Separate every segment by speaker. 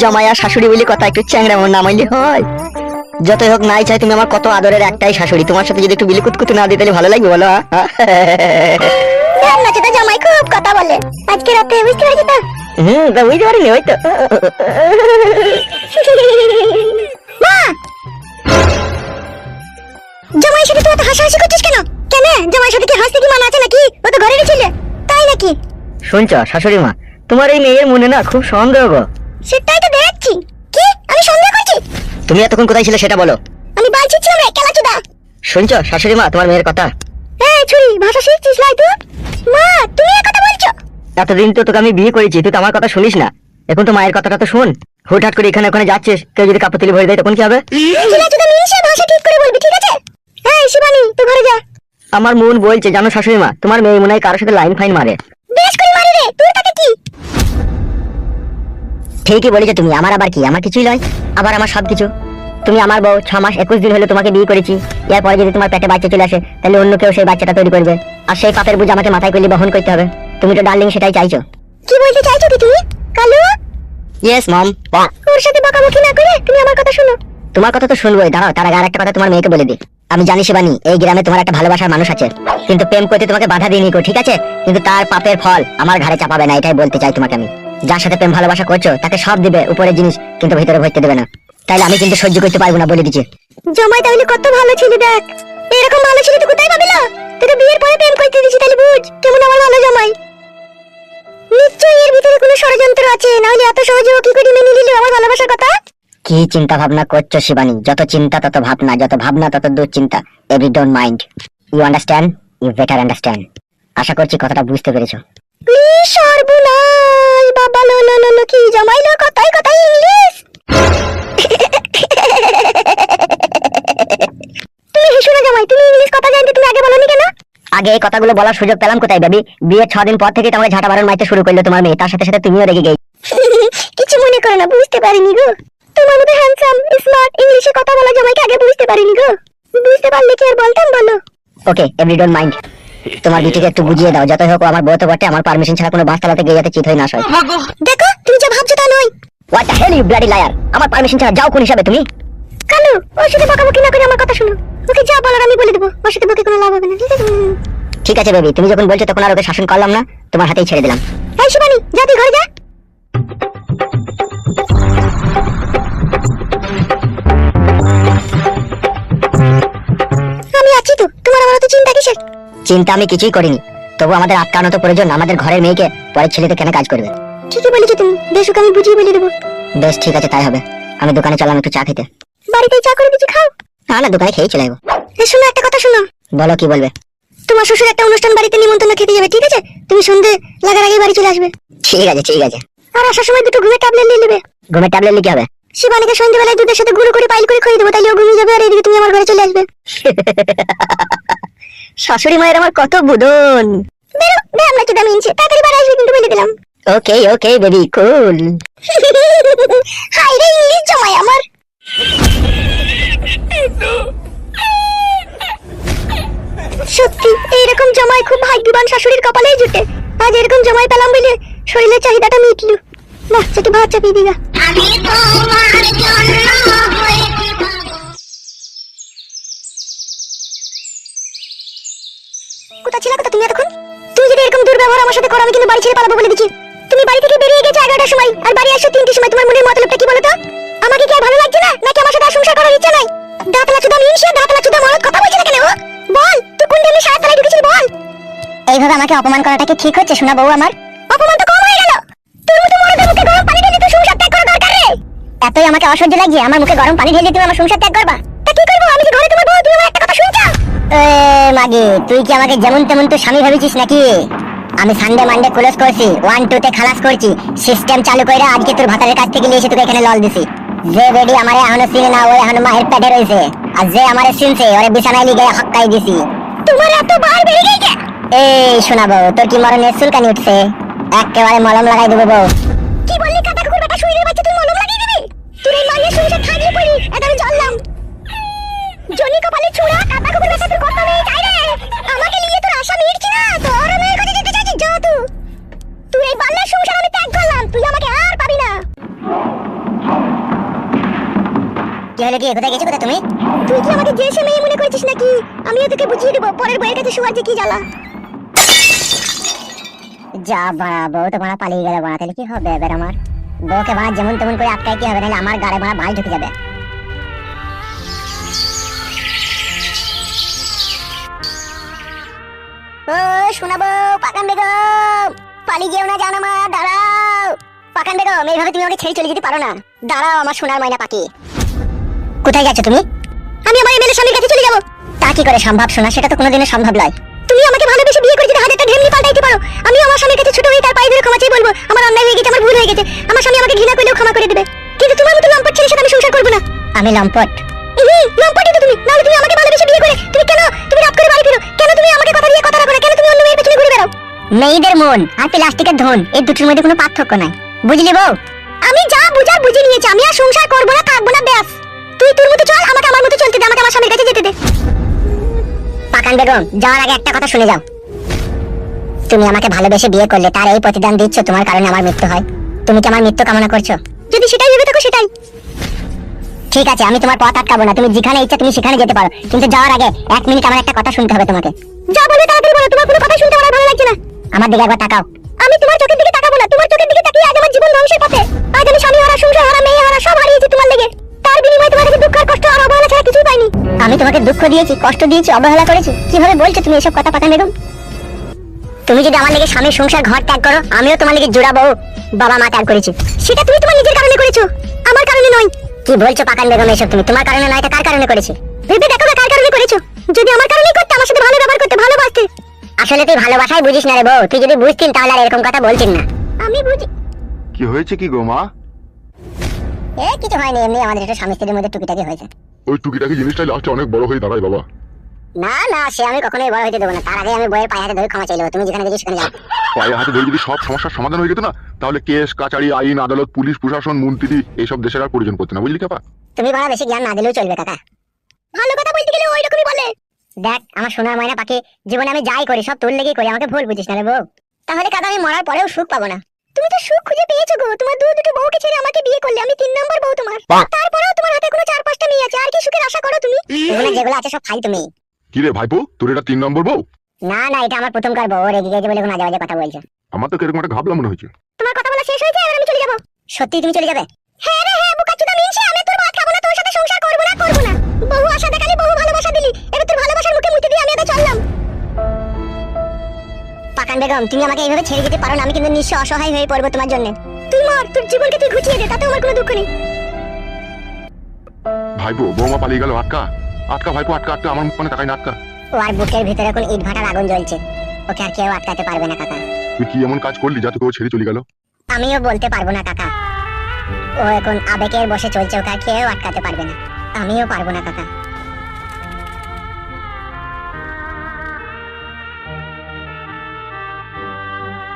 Speaker 1: জামাই আর শাশুড়ি বলে কথা একটু চ্যাংড়া মন নামাইলে হয়। যতই হোক নাই চাই তুমি আমার কত আদরের একটাই শাশুড়ি। তোমার সাথে যদি একটু বিলি কুতকুতু না দিতে তাহলে ভালো লাগবে বলো
Speaker 2: চেতা জামাই খুব কথা বলে। আজকে রাতে বুঝতে পারছি তো?
Speaker 1: হুম তা বুঝতে পারিনি ওই তো।
Speaker 2: মা! জামাই সাথে তুই এত হাসাহাসি করছিস কেন? কেন? জামাই সাথে কি হাসতে কি মানা আছে নাকি? ও তো ঘরে ছিল তাই নাকি?
Speaker 1: শুনছ শাশুড়ি মা তোমার এই মেয়ের মনে না খুব সন্দেহ গো।
Speaker 2: সেটাই তো দেখছি। কি? আমি সন্দেহ করছি?
Speaker 1: তুমি এতক্ষণ কোথায় ছিলে সেটা বলো।
Speaker 2: আমি বালছি ছিলাম রে কেলা চুদা
Speaker 1: শুনছ? শাশুড়ি মা তোমার মেয়ের কথা।
Speaker 2: এই ছুরি ভাষা শিখছিস লাই তুই? মা তুমি এ কথা বলছো?
Speaker 1: এতদিন তো তোকে আমি বিয়ে করেছি তুই তো আমার কথা শুনিস না। এখন তো মায়ের কথাটা তো শোন। হুটহাট করে এখানে ওখানে যাচ্ছিস কেউ যদি কাপড় তুলি ভরে দেয় তখন কি হবে?
Speaker 2: চিলা চুদা মিশে ভাষা ঠিক করে বলবি ঠিক আছে? এই শিবানী তুই ঘরে যা।
Speaker 1: আমার মন বলছে জানো শাশুড়ি মা তোমার মেয়ে মনে হয় কারোর সাথে লাইন ফাইন মারে।
Speaker 2: বেশ করে মারি রে তোর তাতে কি?
Speaker 1: ঠিকই বলেছ তুমি আমার আবার কি? আমার কিছুই নয় আবার আমার সবকিছু। তুমি আমার বউ ছ মাস একুশ দিন হলে তোমাকে বিয়ে করেছি। এরপরে যদি তোমার পেটে বাচ্চা চলে আসে তাহলে অন্য কেউ সেই বাচ্চাটা তৈরি করবে। আর সেই পাপের বুঝ আমাকে মাথায় করলে বহন করতে হবে। তুমি তো ডার্লিং সেটাই চাইছো।
Speaker 2: কি বলতে চাইছো কি তুমি কালু
Speaker 1: ইয়েস মম
Speaker 2: ওর সাথে বকাবকি না করে তুমি আমার কথা শোনো।
Speaker 1: তোমার কথা তো শুনবোই দাঁড়াও তার আগে আরেকটা কথা তোমার মেয়েকে বলে দিই। আমি জানি শিবানী, এই গ্রামে তোমার একটা ভালোবাসার মানুষ আছে। কিন্তু প্রেম করতে তোমাকে বাধা দিয়ে নিকো, ঠিক আছে? কিন্তু তার পাপের ফল আমার ঘাড়ে চাপাবে না, এটাই বলতে চাই তোমাকে আমি। যার সাথে প্রেম ভালোবাসা করছ, তাকে সব দিবে উপরের জিনিস কিন্তু ভিতরে ভরতে দেবে না। তাইলে আমি কিন্তু সহ্য করতে পারব না, বলে দিচ্ছি।
Speaker 2: জমাই, তাহলে কত ভালো ছিল দেখ। এরকম ভালো ছিল তুই কোথায় পাবিলা তোকে বিয়ের পরে প্রেম করতে দিছি তাহলে বুঝ, কেমন আমার ভালো জামাই। নিশ্চয়ই এর ভিতরে কোনো ষড়যন্ত্র আছে, নাহলে এত সহজে ও কি করে মেনে নিল আমার ভালোবাসার কথা?
Speaker 1: কি চিন্তা ভাবনা করছ শিবানী? যত চিন্তা তত ভাবনা। যত ভাবনা তত দুশ্চিন্তা। Every don't mind you understand you better understand আশা করছি কথাটা বুঝতে পেরেছ।
Speaker 2: প্লিজ সর্বনাশ! বাবা লো লো লো কি জামাই লো কথাই কথাই ইংলিশ তুমি হেসো না জামাই তুমি ইংলিশ কথা জানতে তুমি আগে বলনি কেন?
Speaker 1: আগে এই কথাগুলো বলার সুযোগ পেলাম কোথায় বেবি? বিয়ে ছ দিন পর থেকে তোমাকে ঝাঁটা বারণ মাইতে শুরু করল তোমার মেয়ে তার সাথে সাথে তুমিও রেগে গেই।
Speaker 2: কিছু মনে করো না বুঝতে পারিনি গো। তোমার মতো হ্যান্ডসাম স্মার্ট ইংলিশে কথা বলা জামাইকে আগে বুঝতে পারিনি গো। বুঝতে পারলে কি আর বলতাম বলো?
Speaker 1: ওকে এভরি ডোন্ট মাইন্ড তোমার বিটিকে একটু বুঝিয়ে দাও যতই হোক আমার বটে আমার পারমিশন ছাড়া কোনো বাস চালাতে গিয়ে যাতে চিত হয়ে না হয়
Speaker 2: দেখো তুমি যা ভাবছ তা নয়।
Speaker 1: What the hell you bloody liar আমার পারমিশন ছাড়া যাও কোন হিসাবে তুমি?
Speaker 2: কালু ওর সাথে বকাবকি না করে আমার কথা শুনো। ওকে যা বলার আমি বলে দেবো। ওর সাথে বকে কোনো লাভ হবে না ঠিক আছে? উম।
Speaker 1: ঠিক আছে বেবি তুমি যখন বলছো তখন আর ওকে শাসন করলাম না তোমার হাতেই ছেড়ে দিলাম।
Speaker 2: এই শিবানী যা তুই ঘরে যা। তোমার আমার তো চিন্তা কিসের?
Speaker 1: চিন্তা আমি কিছুই করিনি। তবু আমাদের আটকানো তো প্রয়োজন আমাদের ঘরের মেয়েকে পরের ছেলেতে কেন কাজ করবে?
Speaker 2: ঠিকই বলেছ তুমি বেশ ওকে আমি বুঝিয়ে বলে দেবো।
Speaker 1: বেশ ঠিক আছে তাই হবে। আমি দোকানে চলাম একটু চা খেতে।
Speaker 2: বাড়িতে চা করে কিছু খাও?
Speaker 1: না না দোকানে খেয়েই চলে যাব।
Speaker 2: শোনো একটা কথা শোনো।
Speaker 1: বলো কি বলবে?
Speaker 2: তোমার শ্বশুর একটা অনুষ্ঠান বাড়িতে নিমন্ত্রণ খেতে যাবে ঠিক আছে? তুমি সন্ধে লাগার আগে বাড়ি চলে আসবে।
Speaker 1: ঠিক আছে ঠিক আছে।
Speaker 2: আর আসার সময় দুটো ঘুমের ট্যাবলেট নিয়ে নেবে।
Speaker 1: ঘুমের ট্যাবলেট হবে?
Speaker 2: শিবানীকে সন্ধ্যেবেলায় দুধের সাথে গুঁড়ো করে পাইল করে খাইয়ে দেবো তাইলে ও ঘুমিয়ে যাবে আর এদিকে তুমি আমার ঘরে চলে আসবে।
Speaker 1: শাশুড়ি মায়ের আমার কত বুদন।
Speaker 2: বেরো বে আমরা চুদা মিনছে তাড়াতাড়ি বাড়ি আসবে কিন্তু বলে দিলাম।
Speaker 1: Okay okay baby cool
Speaker 2: high রে ইংলিশ জমাই আমার। সত্যি এইরকম জমাই খুব ভাগ্যবান শাশুড়ির কপালেই জুটে। আজ এরকম জমাই পেলাম বলে শরীরের চাহিদাটা মিটলু। না সেটি ভাত চাপিয়ে দিগা
Speaker 3: আমি তোমার জন্য
Speaker 2: কোথা ছিল কোথা তুমি এতক্ষণ? তুমি যদি এরকম দুর্ব্যবহার আমার সাথে করো, আমি কিন্তু বাড়ি ছেড়ে পালাবো বলে দিচ্ছি। তুমি বাড়ি থেকে বেরিয়ে গেছো এগারোটার সময় আর বাড়ি আসছো তিনটির সময় তোমার মনের মতলবটা কি বলো তো? আমাকে কি আর ভালো লাগছে না? নাকি আমার সাথে সংসার করার ইচ্ছা নাই? মরদ কথা বলছে না কেন বল, তুই কোন দিনে বল।
Speaker 1: এইভাবে আমাকে অপমান ঠিক হচ্ছে শোনা বউ আমার?
Speaker 2: অপমান তো কম হয়ে গেল। মতো মরদের মুখে গরম পানি ঢেলে সংসার ত্যাগ করা দরকার রে।
Speaker 1: এতই আমাকে অসহ্য লাগছে, আমার মুখে গরম পানি ঢেলে তুমি আমার সংসার ত্যাগ করবা।
Speaker 2: তা কি করব? আমি যে ঘরে তোমার বউ, তুমি আমার একটা কথা শুনছো?
Speaker 1: মাগে তুই কি আমাকে যেমন তেমন তো স্বামী ভেবেছিস নাকি? আমি সানডে মানডে ক্লোজ করছি ওয়ান টু তে খালাস করছি সিস্টেম চালু কইরা আজকে তোর ভাতারের কাছ থেকে নিয়ে এসে তোকে এখানে লল দিছি। যে বেডি আমারে এখনও চিনে না ওই এখনও মায়ের পেটে রয়েছে আর যে আমারে চিনছে ওরে বিছানায় হক্কাই দিছি।
Speaker 2: তোমার এত বার গেছে?
Speaker 1: এই শোনাবো তোর কি মরণের চুলকানি উঠছে? একেবারে মলম লাগাই দেবো বউ।
Speaker 2: কি বললি কাটা কুকুর বেটা শুয়ে বাচ্চা তুই মলম লাগিয়ে দিবি? এই সংসার থাকলে পড়ি এটা আমি জানলাম জনি কপালে ছুড়া কাটা কুকুর বেটা আশা মিটছে না মেয়ের কাছে যেতে যা তুই তুই এই সংসার আমি ত্যাগ করলাম, তুই আমাকে আর পাবি না।
Speaker 3: কি হলো কি, কোথায় গেছো, কোথায় তুমি?
Speaker 2: তুই কি আমাকে মেয়ে মনে করছিস নাকি? তোকে বুঝিয়ে দেবো, পরের বইয়ের কাছে শোয়ার যে কি জ্বালা।
Speaker 3: যা বাড়া, বউ তো বাড়া পালিয়ে গেল বাড়া, তাহলে কি হবে এবার আমার? বউকে বাড়া যেমন তেমন করে আটকায় কি হবে, নাহলে আমার গাড়ে বাড়া বাল ঢুকে যাবে।
Speaker 2: শোনাবো, পাকান বেগম। না দাঁড়াও। পাকান বেগম, এইভাবে তুমি আমাকে ছেড়ে চলে যেতে পারো না। দাঁড়াও আমার সোনার ময়না
Speaker 3: কোথায় যাচ্ছ তুমি?
Speaker 2: আমি আমার এমএলএ স্বামীর কাছে চলে
Speaker 3: তা কি করে সম্ভব শোনা সেটা তো কোনোদিনও সম্ভব নয়।
Speaker 2: তুমি আমাকে ভালোবেসে বিয়ে করে যদি হাজারটা পাল্টাইতে পারো। আমি আমার স্বামীর কাছে ছোট হয়ে তার পায়ে ধরে ক্ষমা চেয়ে বলব, আমার অন্যায় হয়ে গেছে, আমার ভুল হয়ে গেছে। আমার স্বামী আমাকে ঘৃণা করলেও ক্ষমা করে দেবে। কিন্তু তোমার মতো লম্পট ছেলের আমি সংসার করব না।
Speaker 3: আমি লম্পট।
Speaker 2: লম্পটই তো তুমি। নাহলে তুমি আমাকে ভালোবেসে বিয়ে করে, তুমি কেন? তুমি রাত করে বাড়ি ফিরো। কেন তুমি আমাকে কথা দিয়ে কথা
Speaker 3: মেয়েদের মন আর প্লাস্টিকের ধন, এই দুটোর মধ্যে কোনো পার্থক্য নাই। বুঝলি বউ?
Speaker 2: আমি যা বুঝার বুঝে নিয়েছি, আমি আর সংসার করব না, থাকব না, ব্যাস। তুই তোর মতো চল, আমাকে আমার মতো চলতে দে, আমাকে আমার স্বামীর কাছে যেতে দে।
Speaker 3: পাকান বেগম, যাওয়ার আগে একটা কথা শুনে যাও। তুমি আমাকে ভালোবেসে বিয়ে করলে তার এই প্রতিদান দিচ্ছ, তোমার কারণে আমার মৃত্যু হয়। তুমি কি আমার মৃত্যু কামনা করছ?
Speaker 2: যদি সেটাই ভেবে থাকো, সেটাই।
Speaker 3: ঠিক আছে, আমি তোমার পথ আটকাবো না, তুমি যেখানে ইচ্ছা তুমি সেখানে যেতে পারো। কিন্তু যাওয়ার আগে এক মিনিট আমার একটা কথা শুনতে হবে তোমাকে।
Speaker 2: যা বলে তাড়াতাড়ি বলো, তোমার কোনো কথা শুনতে আমার ভালো লাগছে না।
Speaker 3: আমার দিকে একবার তাকাও।
Speaker 2: আমি তোমার চোখের দিকে তাকাবো না। তোমার চোখের দিকে তাকিয়ে আজ আমার জীবন ধ্বংসের পথে। আজ আমি স্বামী হারা সংসার হারা মেয়ে হারা সব হারিয়েছি তোমার লেগে। তার বিনিময়ে তোমার কাছে দুঃখ আর কষ্ট আর অবহেলা ছাড়া কিছুই পাইনি।
Speaker 3: আমি তোমাকে দুঃখ দিয়েছি, কষ্ট দিয়েছি, অবহেলা করেছি। কীভাবে বলছো তুমি এসব কথা পাকান বেগম? তুমি যদি আমার লেগে স্বামীর সংসার ঘর ত্যাগ করো, আমিও তোমার লেগে জোড়াবো বাবা, মা ত্যাগ করেছি।
Speaker 2: সেটা তুমি তোমার নিজের কারণে করেছ। আমার কারণে নয়।
Speaker 3: কি বলছো পাকান বেগম এসব তুমি? তোমার কারণে নয় তা কার কারণে করেছি?
Speaker 2: ভেবে দেখো কার কারণে করেছ। যদি আমার কারণেই করতে, আমার সাথে ভালো ব্যবহার করতে, ভালোবাসতে
Speaker 3: আসলে তুই ভালোবাসাই বুঝিস না রে বউ। তুই যদি বুঝতিন তাহলে আর এরকম কথা বলতিন না।
Speaker 2: আমি বুঝি
Speaker 4: কি হয়েছে কি গো মা?
Speaker 3: এ কিছু হয়নি এমনি আমাদের একটু স্বামী স্ত্রীর মধ্যে টুকিটাকি হয়েছে।
Speaker 4: ওই টুকিটাকি জিনিসটা লাস্টে অনেক বড় হয়ে দাঁড়ায় বাবা।
Speaker 3: না না সে আমি কখনোই বড় হইতে দেবো না। তার আগে আমি বইয়ের পায়ে হাতে ধরে ক্ষমা চাইলেও তুমি যেখানে গেছি সেখানে যাও।
Speaker 4: পায়ে হাতে ধরে যদি সব সমস্যার সমাধান হয়ে যেত না তাহলে কেস কাচারি আইন আদালত পুলিশ প্রশাসন মন্ত্রী এইসব দেশের আর প্রয়োজন পড়তো না। বুঝলি কাপা
Speaker 3: তুমি বড় বেশি জ্ঞান না দিলেও চলবে কাকা।
Speaker 2: ভালো কথা বলতে গেলে ওই রকমই বলে।
Speaker 3: দেখ আমার সোনার ময়না পাখি জীবনে আমি যাই করি সব তোর লেগেই করি আমাকে ভুল বুঝিস না রে বউ। তাহলে কাকা আমি মরার পরেও সুখ পাবো না।
Speaker 2: তুমি তো সুখ খুঁজে পেয়েছ গো তোমার দু দুটো বউকে ছেড়ে আমাকে বিয়ে করলে আমি তিন নম্বর বউ তোমার। তারপরেও তোমার হাতে কোনো চার পাঁচটা মেয়ে আছে আর কি সুখের আশা করো তুমি?
Speaker 3: জীবনে যেগুলো আছে সব খাই তুমি
Speaker 4: কি রে ভাইপো তোর এটা তিন নম্বর বউ?
Speaker 3: না না এটা আমার প্রথম কার বউ রেগে গেছে বলে কোনো আজে কথা বলছে।
Speaker 4: আমার তো কীরকম একটা ঘাবলা মনে হয়েছে।
Speaker 2: তোমার কথা বলা শেষ হয়েছে এবার আমি চলে যাব।
Speaker 3: সত্যি তুমি চলে যাবে?
Speaker 2: হ্যাঁ রে হ্যাঁ বুকাচুদা মিনছে আমি তোর ভাত খাব না তোর সাথে সংসার করব না করব না। বহু আশা দেখালি বহু
Speaker 3: বেগম তুমি আমাকে এইভাবে ছেড়ে যেতে পারো না। আমি কিন্তু নিশ্চয় অসহায় হয়ে পড়ব তোমার জন্য।
Speaker 2: তুই মর তোর জীবনকে তুই ঘুচিয়ে দে তাতে আমার কোনো দুঃখ নেই।
Speaker 4: ভাইপো বৌমা পালিয়ে গেল আটকা। আটকা ভাইপো আটকা আটকা আমার মুখ মানে তাকাই না আটকা।
Speaker 3: ও আর বুকের ভিতরে এখন ইট ভাটার আগুন জ্বলছে। ওকে আর কেউ আটকাতে পারবে না কাকা।
Speaker 4: তুই কি এমন কাজ করলি যাতে কেউ ছেড়ে চলে গেল?
Speaker 3: আমিও বলতে পারব না কাকা। ও এখন আবেগের বসে চলছে ওকে আর কেউ আটকাতে পারবে না। আমিও পারব না কাকা।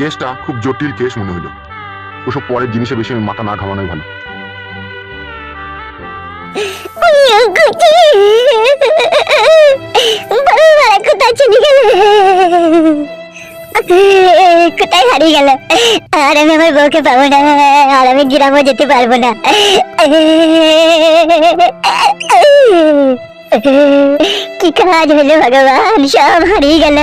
Speaker 4: কেসটা খুব জটিল কেস মনে হলো। ওসব পরের জিনিসে বেশি মাথা না ঘামানোই ভালো।
Speaker 2: কোথায় কোথায় হারিয়ে গেল? আর আমি আমার বউকে পাবো না, আর আমি গ্রামও যেতে পারব না। কি কাজ হলো ভগবান? সব হারিয়ে গেল।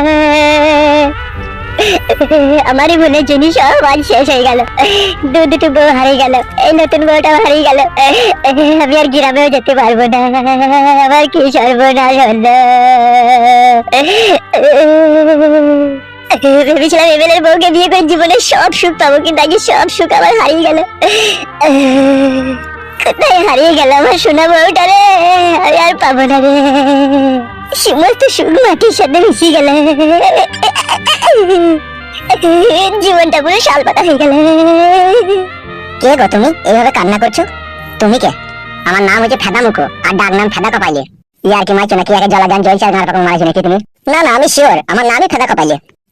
Speaker 2: আমারই মনে জিনিস সব শেষ হয়ে গেল। দু দুটো বউ হারিয়ে গেল, এই নতুন বউটাও হারিয়ে গেল। আমি আর গ্রামেও যেতে পারব না, আমার কি সর্বনাশ হলো? ভেবেছিলাম এমএলএর বউকে বিয়ে করে জীবনের সব সুখ পাবো, কিন্তু আগে সব সুখ আমার হারিয়ে গেল। কোথায় হারিয়ে গেল আমার সোনা বউটা রে? আমি আর পাবো না রে। সমস্ত সুখ মাটির সাথে মিশিয়ে গেল। জীবনটা পুরো হয়ে গেল।
Speaker 3: কে গো তুমি? এইভাবে কান্না করছ? তুমি কে? আমার নাম হচ্ছে ফেদা মুখো আর ডাক নাম ফেদা ইয়ার কি নাকি? আগে আর গান পাকা মারাইছো নাকি তুমি? না না, আমি শিওর আমার নামই ফেদা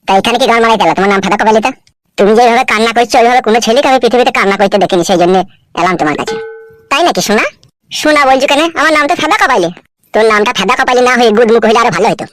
Speaker 3: তাই এখানে কি গান মারাই গেল তোমার নাম ফেদা কপাইলে তা? তুমি যেভাবে কান্না করছ ওইভাবে কোনো ছেলেকে আমি পৃথিবীতে কান্না করতে দেখিনি, সেই জন্য এলাম তোমার কাছে। তাই নাকি শোনা শোনা বলছো কেন? আমার নাম তো ফেদা কপাইলে। তোর নামটা ফেদা কপালি না হয়ে গুড মুখ হইলে আরও ভালো হইতো।